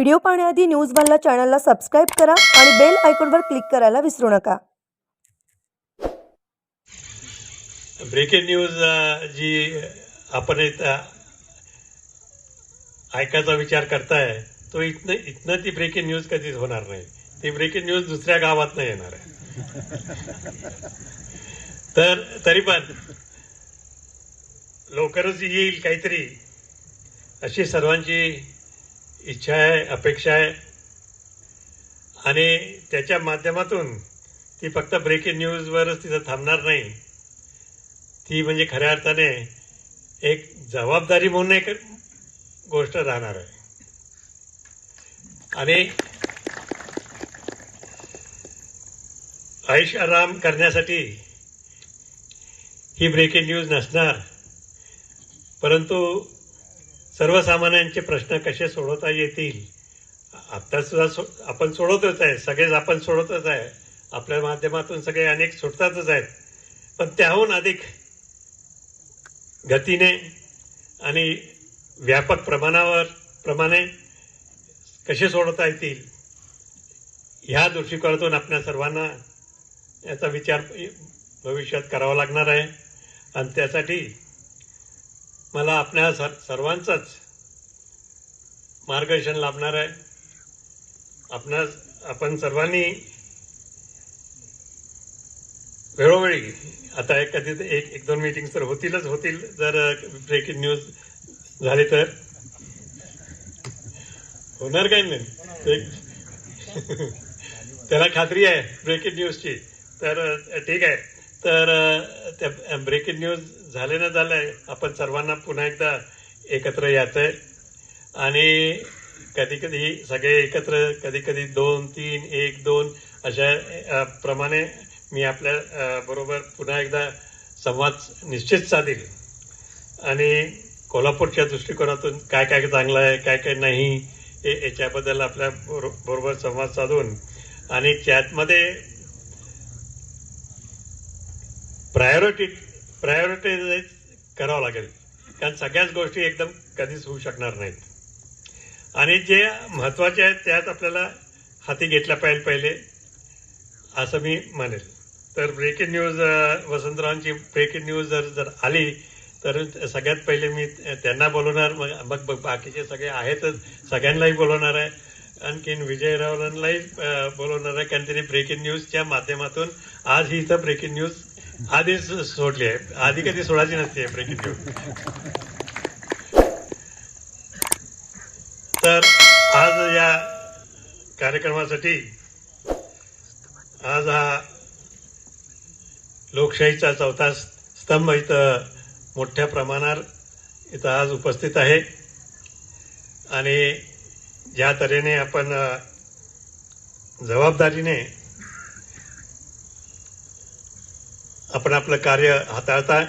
Video पाहण्याआधी news बनला चॅनलला सबस्क्राईब करा आणि बेल आयकॉनवर क्लिक करायला विसरू नका. ब्रेकिंग न्यूज जी आपण इथं ऐकायचा विचार करताय तो इथनं इथनं ती ब्रेकिंग न्यूज कधीच होणार नाही. ती ब्रेकिंग न्यूज दुसऱ्या गावात नाही येणार आहे. तर तरी पण लवकरच येईल काहीतरी अशी सर्वांची इच्छा आहे अपेक्षा आहे. आणि त्याच्या माध्यमातून ती फक्त ब्रेकिंग न्यूजवरच तिथं थांबणार नाही. ती म्हणजे खऱ्या अर्थाने एक जबाबदारी म्हणून एक गोष्ट राहणार आहे. आणि आयुष आराम करण्यासाठी ही ब्रेकिंग न्यूज नसणार. परंतु सर्वसामान्यांचे प्रश्न कसे सोडवता येतील? आता सुद्धा सो आपण सोडवतच आहे. सगळेच आपण सोडवतच आहे. आपल्या माध्यमातून सगळे अनेक सुटतातच आहेत. पण त्याहून अधिक गतीने आणि व्यापक प्रमाणावर प्रमाणे कसे सोडवता येतील? ह्या दृष्टिकोनातून आपल्या सर्वांना याचा विचार भविष्यात करावा लागणार आहे. आणि त्यासाठी मला आपल्या सर सर्वांचंच मार्गदर्शन लाभणार आहे. आपणा आपण सर्वांनी वेळोवेळी आता एक कधी एक एक दोन मीटिंग तर होतीलच होतील. जर ब्रेकिंग न्यूज झाली तर. होणार काही नाही. त्याला खात्री आहे ब्रेकिंग न्यूजची तर ठीक आहे. तर त्या ब्रेकिंग न्यूज झाले ना झालंय. आपण सर्वांना पुन्हा एकदा एकत्र यायचंय. आणि कधी कधी सगळे एकत्र कधी कधी दोन तीन एक दोन अशा प्रमाणे मी आपल्या बरोबर पुन्हा एकदा संवाद निश्चित साधील. आणि कोल्हापूरच्या दृष्टिकोनातून काय काय चांगलं आहे काय काय नाही हे याच्याबद्दल आपल्या बरो- बरोबर संवाद साधून. आणि त्यातमध्ये प्रायोरिटी प्रायोरिटाईज करावं लागेल. कारण सगळ्याच गोष्टी एकदम कधीच होऊ शकणार नाहीत. आणि जे महत्त्वाचे आहेत त्यात आपल्याला हाती घेतल्या पाहिजे पहिले असं मी म्हणेल. तर ब्रेकिंग न्यूज वसंतरावांची ब्रेकिंग न्यूज जर जर आली तर सगळ्यात पहिले मी त्यांना बोलवणार. मग मग बघ बाकीचे सगळे आहेतच सगळ्यांनाही बोलवणार आहे. आणखीन विजय रावलांनाही बोलवणार आहे. कारण त्यांनी ब्रेकिंग न्यूजच्या माध्यमातून आज ही इथं ब्रेकिंग न्यूज आधीच सोडली आहे. आधी कधी सोडायची नसते ब्रेकिंग तर आज या कार्यक्रमासाठी आज हा लोकशाहीचा चौथा स्तंभ इथं मोठ्या प्रमाणात इथं आज उपस्थित आहे. आणि ज्या तऱ्हेने आपण जबाबदारीने आपण आपलं कार्य हाताळताय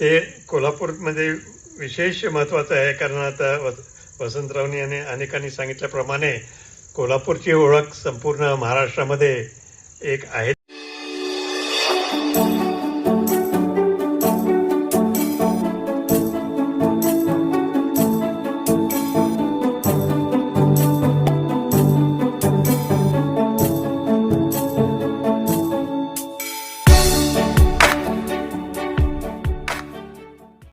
ते कोल्हापूरमध्ये विशेष महत्वाचं आहे कारण आता वस- वसंतरावनी आणि अनेकांनी सांगितल्याप्रमाणे कोल्हापूरची ओळख संपूर्ण महाराष्ट्रामध्ये एक आहे.